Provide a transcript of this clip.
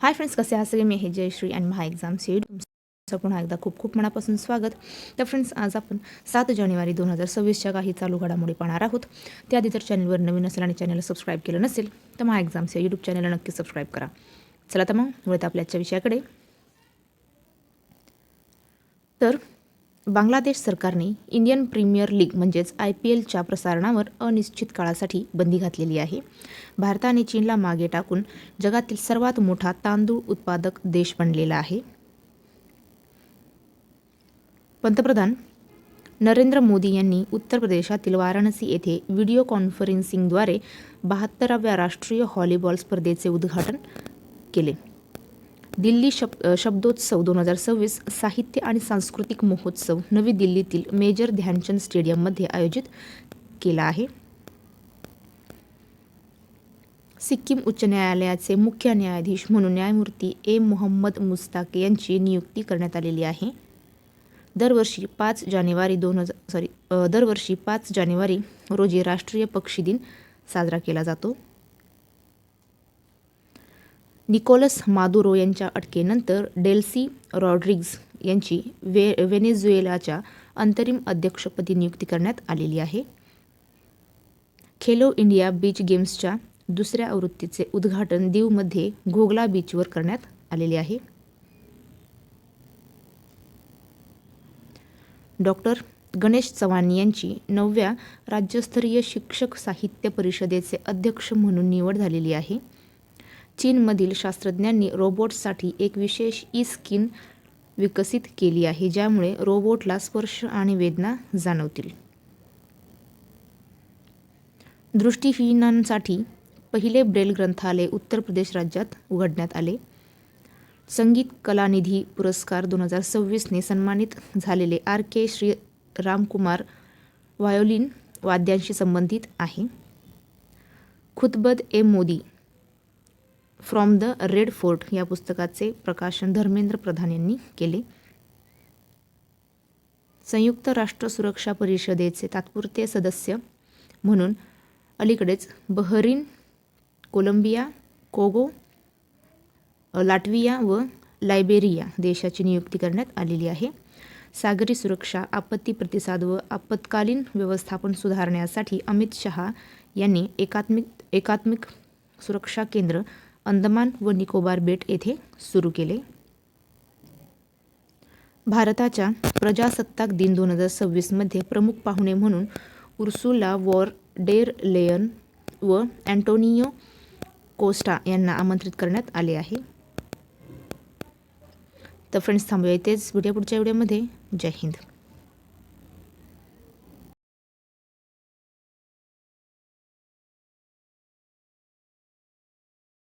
Hi friends कसे आहात सगळे? मी हे जयश्री आणि महा एक्झाम सीड तुमचं पुन्हा एकदा खूप खूप मनापासून स्वागत. तर फ्रेंड्स आज आपण सात जानेवारी दोन हजार सव्वीसच्या काही चालू घडामोडी पाहणार आहोत. त्याआधी जर चॅनलवर नवीन असेल आणि चॅनलला सबस्क्राईब केलं नसेल तर महा सी यूट्यूब चॅनलला नक्की सबस्क्राईब करा. चला तर मग वळत आपल्या आजच्या विषयाकडे. तर बांगलादेश सरकारने इंडियन प्रीमियर लीग म्हणजेच आय पी एलच्या प्रसारणावर अनिश्चित काळासाठी बंदी घातलेली आहे. भारताने चीनला मागे टाकून जगातील सर्वात मोठा तांदूळ उत्पादक देश बनलेला आहे. पंतप्रधान नरेंद्र मोदी यांनी उत्तर प्रदेशातील वाराणसी येथे व्हिडिओ कॉन्फरन्सिंगद्वारे बहात्तराव्या राष्ट्रीय हॉलीबॉल स्पर्धेचे उद्घाटन केले. दिल्ली शब शब्दोत्सव दोन हजार सव्वीस साहित्य आणि सांस्कृतिक महोत्सव नवी दिल्लीतील मेजर ध्यानचंद स्टेडियममध्ये आयोजित केला आहे. सिक्कीम उच्च न्यायालयाचे मुख्य न्यायाधीश म्हणून न्यायमूर्ती ए. मोहम्मद मुस्ताक यांची नियुक्ती करण्यात आलेली आहे. दरवर्षी पाच जानेवारी दोन हजार सॉरी दरवर्षी पाच जानेवारी रोजी राष्ट्रीय पक्षी दिन साजरा केला जातो. निकोलस मादुरो यांच्या अटकेनंतर डेल्सी रॉड्रिग्ज यांची वे व्हेनेझुएलाच्या अंतरिम अध्यक्षपदी नियुक्ती करण्यात आलेली आहे. खेलो इंडिया बीच गेम्सच्या दुसऱ्या आवृत्तीचे उद्घाटन दीवमध्ये घोगला बीचवर करण्यात आलेले आहे. डॉक्टर गणेश चव्हाण यांची नवव्या राज्यस्तरीय शिक्षक साहित्य परिषदेचे अध्यक्ष म्हणून निवड झालेली आहे. चीनमधील शास्त्रज्ञांनी रोबोट्ससाठी एक विशेष ई स्किन विकसित केली आहे ज्यामुळे रोबोटला स्पर्श आणि वेदना जाणवतील. दृष्टीहीनांसाठी पहिले ब्रेल ग्रंथालय उत्तर प्रदेश राज्यात उघडण्यात आले. संगीत कलानिधी पुरस्कार दोन हजार सव्वीसने सन्मानित झालेले R K Shri Ramkumar violin वाद्यांशी संबंधित आहे. खुतबद ए Modi from the red fort या पुस्तकाचे प्रकाशन धर्मेंद्र प्रधान यांनी केले. संयुक्त राष्ट्र सुरक्षा परिषदेचे तात्पुरते सदस्य म्हणून अलीकडेच बहरीन कोलंबिया कोगो लाटविया व लायबेरिया देशाची नियुक्ती करण्यात आलेली आहे. सागरी सुरक्षा आपत्ती प्रतिसाद व आपत्कालीन व्यवस्थापन सुधारण्यासाठी अमित शहा यांनी एकात्मिक एकात्मिक सुरक्षा केंद्र अंदमान व निकोबार बेट येथे सुरू केले. भारताच्या प्रजासत्ताक दिन दोन हजार सव्वीसमध्ये प्रमुख पाहुणे म्हणून उर्सुला वॉर डेर लेयन व अँटोनियो कोस्टा यांना आमंत्रित करण्यात आले आहे. तर फ्रेंड्स थांबूया इथेच. व्हिडिओ पुढच्या व्हिडिओमध्ये जय हिंद.